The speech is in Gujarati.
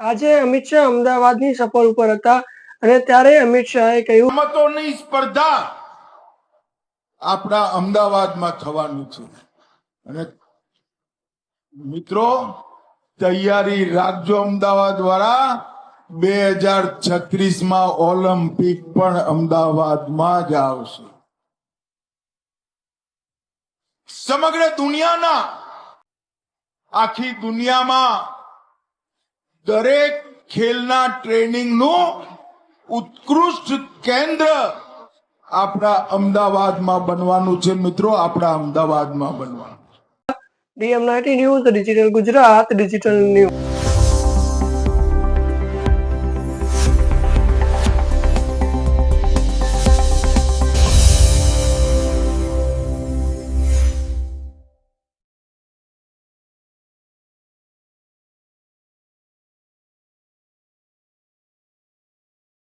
આજે અમિત શાહ અમદાવાદની સફર ઉપર હતા અને ત્યારે અમિત શાહે કહ્યું રમતોની સ્પર્ધા આપણા અમદાવાદમાં થવાનું છે. અને મિત્રો, તૈયારી રાખજો અમદાવાદ વાળા. બે હજાર છત્રીસમાં ઓલિમ્પિક પણ અમદાવાદમાં જ આવશે. સમગ્ર દુનિયાના, આખી દુનિયામાં દરેક ખેલના ટ્રેનિંગનું ઉત્કૃષ્ટ કેન્દ્ર આપણા અમદાવાદમાં બનવાનું છે મિત્રો, આપણા અમદાવાદમાં બનવાનું. DM ninety news, digital Gujarat, digital news.